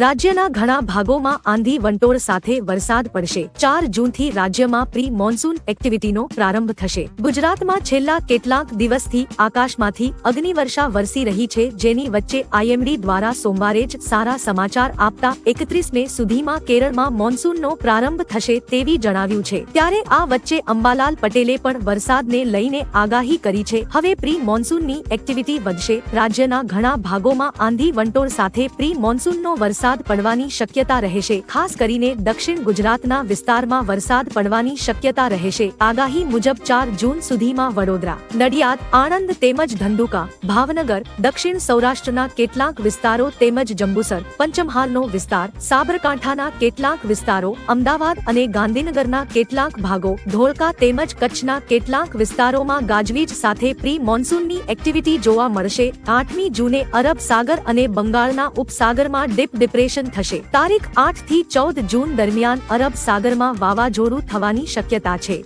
રાજ્યના ઘણા ભાગોમાં આંધી વંટોળ સાથે વરસાદ પડશે. ચાર જૂનથી રાજ્યમાં પ્રી મોન્સૂન એક્ટિવિટીનો પ્રારંભ થશે. ગુજરાતમાં છેલ્લા કેટલાક દિવસથી આકાશમાંથી અગ્નિવર્ષા વરસી રહી છે, જેની વચ્ચે આઈએમડી દ્વારા સોમવારે જ સારા સમાચાર આપતા એકત્રીસ મે સુધીમાં કેરળમાં મોન્સૂનનો પ્રારંભ થશે તેવી જણાવ્યું છે. ત્યારે આ વચ્ચે અંબાલાલ પટેલે પણ વરસાદને લઈને આગાહી કરી છે. હવે પ્રી મોન્સૂનની એક્ટિવિટી વધશે. રાજ્યના ઘણા ભાગોમાં આંધી વંટોળ સાથે પ્રી મોન્સૂનનો વરસાદ પડવાની શક્યતા રહેશે. ખાસ કરીને દક્ષિણ ગુજરાતના વિસ્તારમાં વરસાદ પડવાની શક્યતા રહેશે. આગાહી મુજબ ચાર જૂન સુધીમાં વડોદરા, નડિયાદ, આણંદ તેમજ ધંધુકા, ભાવનગર, દક્ષિણ સૌરાષ્ટ્રના કેટલાક વિસ્તારો તેમજ જંબુસર, પંચમહાલનો વિસ્તાર, સાબરકાંઠાના કેટલાક વિસ્તારો, અમદાવાદ અને ગાંધીનગરના કેટલાક ભાગો, ધોળકા તેમજ કચ્છના કેટલાક વિસ્તારોમાં ગાજવીજ સાથે પ્રી મોન્સૂનની એક્ટિવિટી જોવા મળશે. આઠમી જૂને અરબ સાગર અને બંગાળના ઉપસાગરમાં ડીપ ડિપ્રેશન થશે. તારીખ આઠથી ચૌદ જૂન દરમિયાન અરબ સાગરમાં વાવાઝોડું થવાની શક્યતા છે.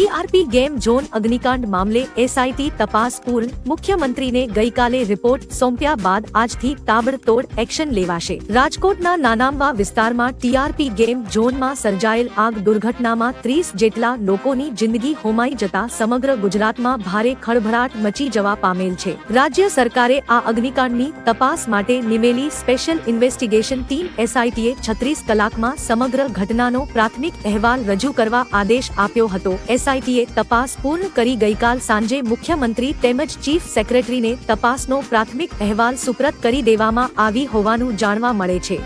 ટીઆરપી ગેમ ઝોન અગ્નિકાંડ મામલે એસઆઈટી તપાસ પૂર્ણ. મુખ્યમંત્રીને ગઈકાલે રિપોર્ટ સોંપ્યા બાદ આજથી તાબડતોડ એક્શન લેવાશે. રાજકોટના નાનામવા વિસ્તારમાં ટીઆરપી ગેમ ઝોનમાં સર્જાયેલ આગ દુર્ઘટનામાં ત્રીસ જેટલા લોકોની જિંદગી હોમાઈ જતા સમગ્ર ગુજરાતમાં ભારે ખળભળાટ મચી જવા પામેલ છે. રાજ્ય સરકારે આ અગ્નિકાંડની તપાસ માટે નિમેલી સ્પેશિયલ ઇન્વેસ્ટિગેશન ટીમ એસઆઈટીએ છત્રીસ કલાકમાં સમગ્ર ઘટનાનો પ્રાથમિક અહેવાલ રજૂ કરવા આદેશ આપ્યો હતો. એસઆઈટીએ તપાસ પૂર્ણ કરી ગઈકાલ સાંજે મુખ્યમંત્રી તેમજ ચીફ સેક્રેટરીને તપાસનો પ્રાથમિક અહેવાલ સુપ્રત કરી દેવામાં આવી હોવાનું જાણવા મળે છે.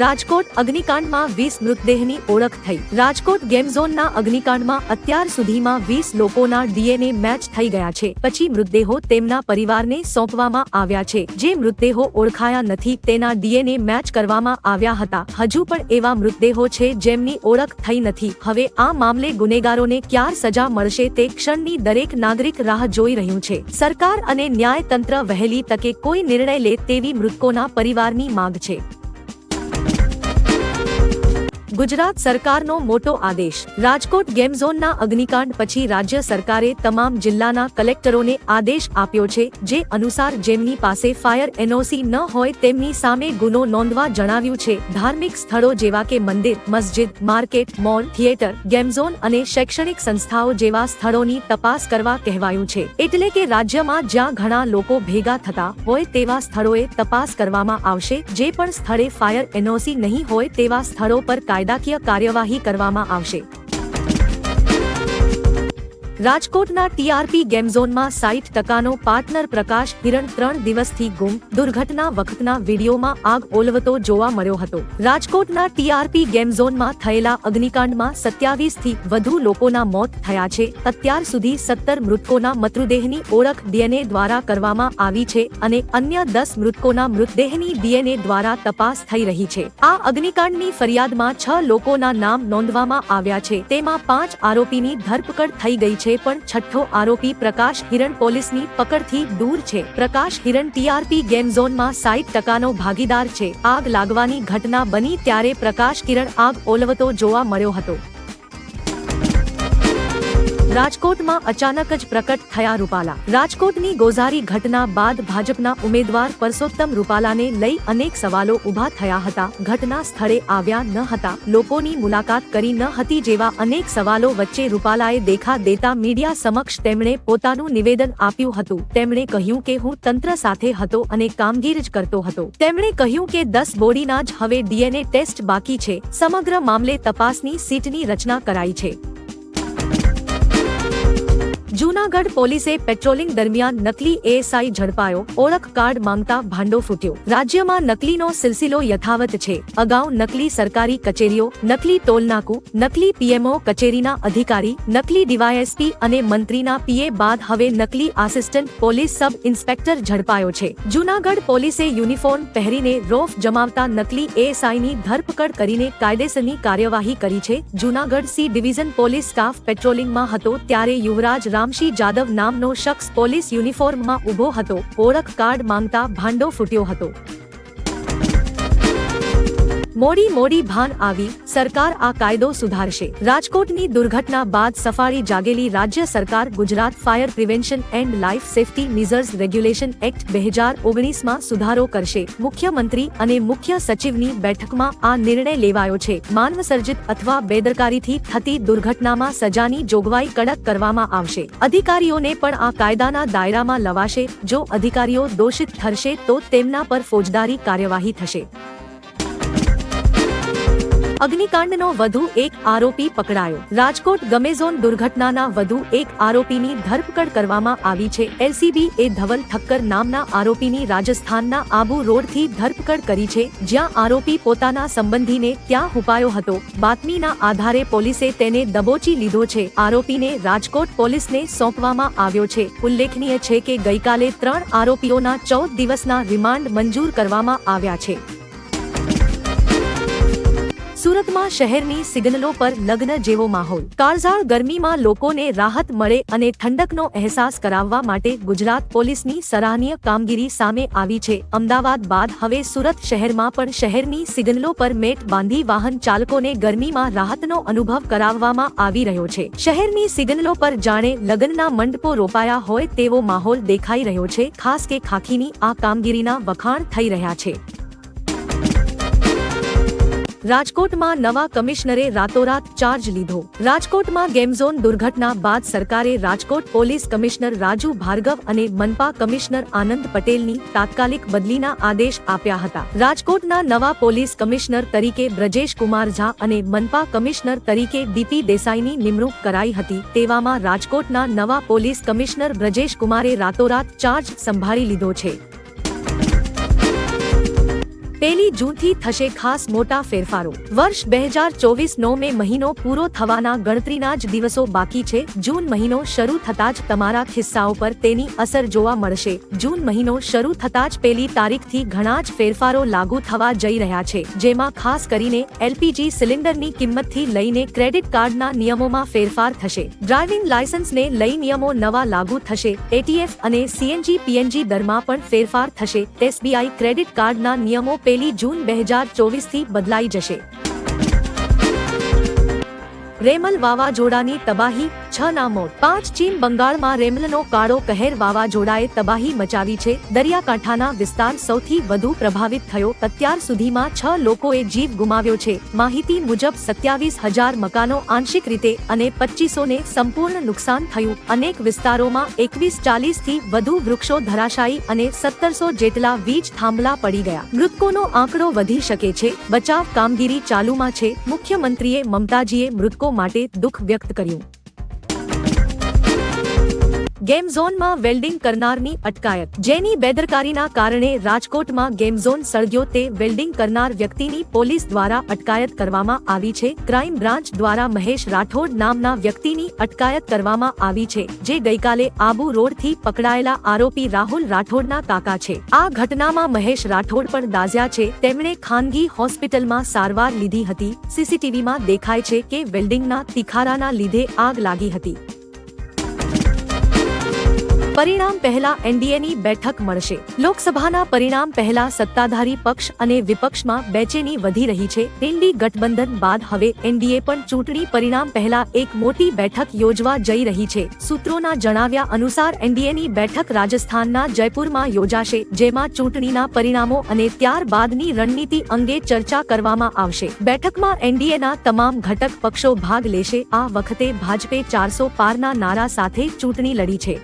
રાજકોટ અગ્નિકાંડમાં વીસ મૃતદેહની ઓળખ થઈ. રાજકોટ ગેમ ઝોનના અગ્નિકાંડમાં અત્યાર સુધીમાં વીસ લોકોના ડીએનએ મેચ થઈ ગયા છે. પછી મૃતદેહો તેમના પરિવારને સોંપવામાં આવ્યા છે. જે મૃતદેહો ઓળખાયા નથી તેના ડીએનએ મેચ કરવામાં આવ્યા હતા. હજુ પણ એવા મૃતદેહો છે જેમની ઓળખ થઈ નથી. હવે આ મામલે ગુનેગારોને ક્યાર સજા મળશે તે ક્ષણની દરેક નાગરિક રાહ જોઈ રહ્યું છે. સરકાર અને ન્યાયતંત્ર વહેલી તકે કોઈ નિર્ણય લે તેવી મૃતકોના પરિવારની માંગ છે. ગુજરાત સરકારનો મોટો આદેશ. રાજકોટ ગેમ ઝોનના અગ્નિકાંડ પછી રાજ્ય સરકારે તમામ જિલ્લાના કલેક્ટરોને આદેશ આપ્યો છે, જે અનુસાર જેમની પાસે ફાયર એનઓસી ન હોય તેમની સામે ગુનો નોંધવા જણાવ્યું છે. ધાર્મિક સ્થળો જેવા કે મંદિર, મસ્જિદ, market, mall, theatre, game zone અને શૈક્ષણિક સંસ્થાઓ જેવા સ્થળોની તપાસ કરવા કહેવાયું છે. એટલે કે રાજ્યમાં જ્યાં ઘણા લોકો ભેગા થતા હોય તેવા સ્થળોએ તપાસ કરવામાં આવશે. જે પણ સ્થળે ફાયર એનઓસી નહીં હોય તેવા સ્થળો પર કાયદાકીય કાર્યવાહી કરવામાં આવશે. રાજકોટના ટીઆરપી ગેમ ઝોનમાં સાઈઠ ટકાનો પાર્ટનર પ્રકાશ હિરણ ત્રણ દિવસથી ગુમ, દુર્ઘટના વખતના વિડીયોમાં આગ ઓલવતો જોવા મળ્યો હતો. રાજકોટના ટીઆરપી ગેમ ઝોનમાં થયેલા અગ્નિકાંડમાં સત્યાવીસથી વધુ લોકોના મોત થયા છે. અત્યાર સુધી સત્તર મૃતકોના મૃતદેહની ઓળખ ડીએનએ દ્વારા કરવામાં આવી છે અને અન્ય દસ મૃતકોના મૃતદેહની ડીએનએ દ્વારા તપાસ થઈ રહી છે. આ અગ્નિકાંડની ફરિયાદમાં છ લોકોના નામ નોંધવામાં આવ્યા છે. તેમાં પાંચ આરોપીની ધરપકડ થઈ ગઈ છે. પણ છઠ્ઠો આરોપી પ્રકાશ હિરણ પોલીસની પકડથી દૂર છે. પ્રકાશ હિરણ ટીઆરપી ગેમ ઝોનમાં સાઈઠ ટકાનો ભાગીદાર છે. આગ લાગવાની ઘટના બની ત્યારે પ્રકાશ કિરણ આગ ઓલવતો જોવા મળ્યો હતો. રાજકોટમાં અચાનક જ પ્રકટ થયા રૂપાલા. રાજકોટની ગોઝારી ઘટના બાદ ભાજપના ઉમેદવાર પરસોત્તમ રૂપાલાને લઈ અનેક સવાલો ઊભા થયા હતા. ઘટના સ્થળે આવ્યા ન હતા. લોકોની મુલાકાત કરી ન હતી જેવા અનેક સવાલો વચ્ચે રૂપાલાએ દેખા દેતા મીડિયા સમક્ષ તેમણે પોતાનું નિવેદન આપ્યું હતું. તેમણે કહ્યું કે હું તંત્ર સાથે હતો અને કામગીરી જ કરતો હતો. તેમણે કહ્યું કે દસ બોડીના જ હવે ડીએનએ ટેસ્ટ બાકી છે. સમગ્ર મામલે તપાસની સીટની રચના કરાઈ છે. જૂનાગઢ પોલીસે પેટ્રોલિંગ દરમિયાન નકલી એએસઆઈ ઝડપાયો. ઓળખ કાર્ડ માંગતા ભાંડો ફૂટ્યો. રાજ્યમાં નકલીનો સિલસિલો યથાવત છે. અગાઉ નકલી સરકારી કચેરીઓ, નકલી ટોલનાકુ, નકલી પીએમઓ કચેરીના અધિકારી, નકલી ડીવાયએસપી અને મંત્રીના પીએ બાદ હવે નકલી આસિસ્ટન્ટ પોલીસ સબ ઇન્સ્પેક્ટર ઝડપાયો છે. જૂનાગઢ પોલીસે યુનિફોર્મ પહેરીને રોફ જમાવતા નકલી એએસઆઈની ધરપકડ કરીને કાયદેસરની કાર્યવાહી કરી છે. Junagadh C division police staff પેટ્રોલિંગમાં હતો ત્યારે યુવરાજ રામશી જાદવ નામનો શખ્સ પોલીસ યુનિફોર્મમાં ઊભો હતો. ઓળખ કાર્ડ માંગતા ભાંડો ફૂટ્યો હતો. મોડી મોડી ભાન આવી, સરકાર આ કાયદો સુધારશે. રાજકોટની દુર્ઘટના બાદ સફાળી જાગેલી રાજ્ય સરકાર Gujarat fire prevention and life safety measures regulation act બે હજાર ઓગણીસમાં સુધારો કરશે. મુખ્યમંત્રી અને મુખ્ય સચિવની બેઠકમાં આ નિર્ણય લેવાયો છે. માનવસર્જિત અથવા બેદરકારીથી થતી દુર્ઘટનામાં સજાની જોગવાઈ કડક કરવામાં આવશે. અધિકારીઓને પણ આ કાયદાના દાયરામાં લવાશે. જો અધિકારીઓ દોષિત ઠરશે તો તેમના પર ફોજદારી કાર્યવાહી થશે. અગ્નિકાંડનો વધુ એક આરોપી પકડાયો. રાજકોટ ગમેઝોન દુર્ઘટનાના વધુ એક આરોપીની ધરપકડ કરવામાં આવી છે. એલસીબી એ ધવલ ઠક્કર નામના આરોપીની રાજસ્થાનના આબુ રોડથી ધરપકડ કરી છે, જ્યાં આરોપી પોતાના સંબંધીને ત્યાં હુપાયો હતો. બાતમીના આધારે પોલીસે તેને દબોચી લીધો છે. આરોપીને રાજકોટ પોલીસને સોંપવામાં આવ્યો છે. ઉલ્લેખનીય છે કે ગઈકાલે ત્રણ આરોપીઓના ચૌદ દિવસના રિમાન્ડ મંજૂર કરવામાં આવ્યા છે. સુરતમાં શહેરની સિગ્નલો પર લગ્ન જેવો માહોલ. કાળઝાળ ગરમીમાં લોકોને રાહત મળે અને ઠંડકનો અહેસાસ કરાવવા માટે ગુજરાત પોલીસની સરાહનીય કામગીરી સામે આવી છે. અમદાવાદ બાદ હવે સુરત શહેરમાં પણ શહેરની સિગ્નલો પર મેટ બાંધી વાહન ચાલકોને ગરમીમાં રાહતનો અનુભવ કરાવવામાં આવી રહ્યો છે. શહેરની સિગ્નલો પર જાણે લગ્નના મંડપો રોપાયા હોય તેવો માહોલ દેખાઈ રહ્યો છે. ખાસ કે ખાખીની આ કામગીરીના વખાણ થઈ રહ્યા છે. રાજકોટમાં નવા કમિશનરે રાતોરાત ચાર્જ લીધો. રાજકોટમાં ગેમઝોન દુર્ઘટના બાદ સરકારે રાજકોટ પોલીસ કમિશનર રાજુ ભાર્ગવ અને મનપા કમિશનર આનંદ પટેલની તાત્કાલિક બદલીના આદેશ આપ્યા હતા. રાજકોટના નવા પોલીસ કમિશનર તરીકે બ્રજેશ કુમાર ઝા અને મનપા કમિશનર તરીકે ડીપી દેસાઈની નિમણૂક કરાઈ હતી. તેવામાં રાજકોટના નવા પોલીસ કમિશનર બ્રજેશ કુમારે રાતોરાત ચાર્જ સંભાળી લીધો છે. પહેલી જૂનથી થશે ખાસ મોટા ફેરફારો. વર્ષ બે હજાર ચોવીસ નો મે મહિનો પૂરો થવાના ગણતરીના જ દિવસો બાકી છે. જૂન મહિનો શરૂ થતા જ તમારા ખિસ્સાઓ પર તેની અસર જોવા મળશે. જૂન મહિનો શરૂ થતા જ પહેલી તારીખથી ઘણા જ ફેરફારો લાગુ થવા જઈ રહ્યા છે. જેમાં ખાસ કરીને એલપીજી સિલિન્ડરની કિંમતથી લઈને ક્રેડિટ કાર્ડના નિયમોમાં ફેરફાર થશે. ડ્રાઇવિંગ લાયસન્સને લઈ નિયમો નવા લાગુ થશે. એટીએફ અને સીએનજી પીએનજી દરમાં પણ ફેરફાર થશે. એસબીઆઈ ક્રેડિટ કાર્ડના નિયમો પહેલી જૂન બે હજાર ચોવીસથી બદલાઈ જશે. રેમલ વાવાઝોડાની તબાહી છ ના મોત. પાંચ ચીન બંગાળમાં રેમલનો કાળો કહેર વાવાઝોડાએ તબાહી મચાવી છે. દરિયાકાંઠાના વિસ્તાર સૌથી વધુ પ્રભાવિત થયો. અત્યાર સુધીમાં છ લોકોએ જીવ ગુમાવ્યો છે. માહિતી મુજબ સત્યાવીસ હજાર મકાનો આંશિક રીતે અને પચીસોને સંપૂર્ણ નુકસાન થયું. અનેક વિસ્તારોમાં એકવીસ ચાલીસથી વધુ વૃક્ષો ધરાશાયી અને સત્તરસો જેટલા વીજ થાંભલા પડી ગયા. મૃતકોનો આંકડો વધી શકે છે. બચાવ કામગીરી ચાલુમાં છે. મુખ્યમંત્રીએ મમતાજીએ મૃતકો માટે દુઃખ વ્યક્ત કર્યું. ગેમ ઝોનમાં વેલ્ડિંગ કરનારની અટકાયત. જેની બેદરકારીના કારણે રાજકોટમાં ગેમ ઝોન સળગ્યો તે વેલ્ડિંગ કરનાર વ્યક્તિની પોલીસ દ્વારા અટકાયત કરવામાં આવી છે. ક્રાઇમ બ્રાન્ચ દ્વારા મહેશ રાઠોડ નામના વ્યક્તિની અટકાયત કરવામાં આવી છે, જે ગઈકાલે આબુ રોડથી પકડાયેલા આરોપી રાહુલ રાઠોડના કાકા છે. આ ઘટનામાં મહેશ રાઠોડ પણ દાઝ્યા છે. તેમણે ખાનગી હોસ્પિટલમાં સારવાર લીધી હતી. સીસીટીવીમાં દેખાય છે કે વેલ્ડિંગના તિખારાના લીધે આગ લાગી હતી. પરિણામ પહેલા એનડીએની બેઠક મળશે. લોકસભાના પરિણામ પહેલા સત્તાધારી પક્ષ અને વિપક્ષમાં બેચેની વધી રહી છે. એનડી ગઠબંધન બાદ હવે એનડીએ પણ ચૂંટણી પરિણામ પહેલા એક મોટી બેઠક યોજવા જઈ રહી છે. સૂત્રોના જણાવ્યા અનુસાર એનડીએની બેઠક રાજસ્થાનના જયપુરમાં યોજાશે, જેમાં ચૂંટણીના પરિણામો અને ત્યારબાદની રણનીતિ અંગે ચર્ચા કરવામાં આવશે. બેઠકમાં એનડીએના તમામ ઘટક પક્ષો ભાગ લેશે. આ વખતે ભાજપે ચારસો પારના નારા સાથે ચૂંટણી લડી છે.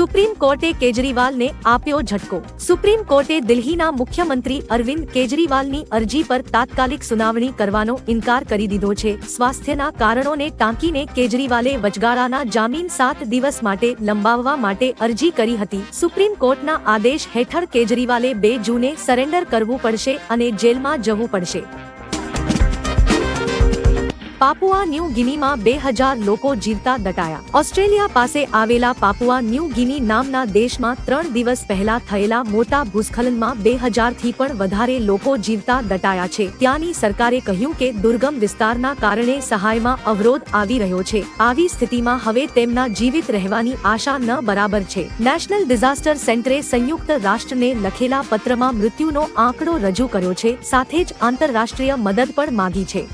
સુપ્રીમ કોર્ટે કેજરીવાલને આપ્યો ઝટકો. સુપ્રીમ કોર્ટે દિલ્હીના મુખ્યમંત્રી અરવિંદ કેજરીવાલની અરજી પર તાત્કાલિક સુનાવણી કરવાનો ઇનકાર કરી દીધો છે. સ્વાસ્થ્યના કારણોને ટાંકીને કેજરીવાલે વચગાળાના જામીન સાત દિવસ માટે લંબાવવા માટે અરજી કરી હતી. સુપ્રીમ કોર્ટના આદેશ હેઠળ કેજરીવાલે બે જૂને સરેન્ડર કરવું પડશે અને જેલમાં જવું પડશે. પાપુઆ ન્યૂ ગિનીમાં બે હજાર લોકો જીવતા દટાયા. ઓસ્ટ્રેલિયા પાસે આવેલા પાપુઆ ન્યૂ ગિની નામના દેશમાં ત્રણ દિવસ પહેલા થયેલા મોટા ભૂસ્ખલનમાં બે હજારથી પણ વધારે લોકો જીવતા દટાયા છે. ત્યાંની સરકારે કહ્યું કે દુર્ગમ વિસ્તારના કારણે સહાયમાં અવરોધ આવી રહ્યો છે. આવી સ્થિતિમાં હવે તેમના જીવિત રહેવાની આશા ન બરાબર છે. નેશનલ ડિઝાસ્ટર સેન્ટરે સંયુક્ત રાષ્ટ્રને લખેલા પત્રમાં મૃત્યુનો આંકડો રજૂ કર્યો છે. સાથે જ આંતરરાષ્ટ્રીય મદદ પણ માગી છે.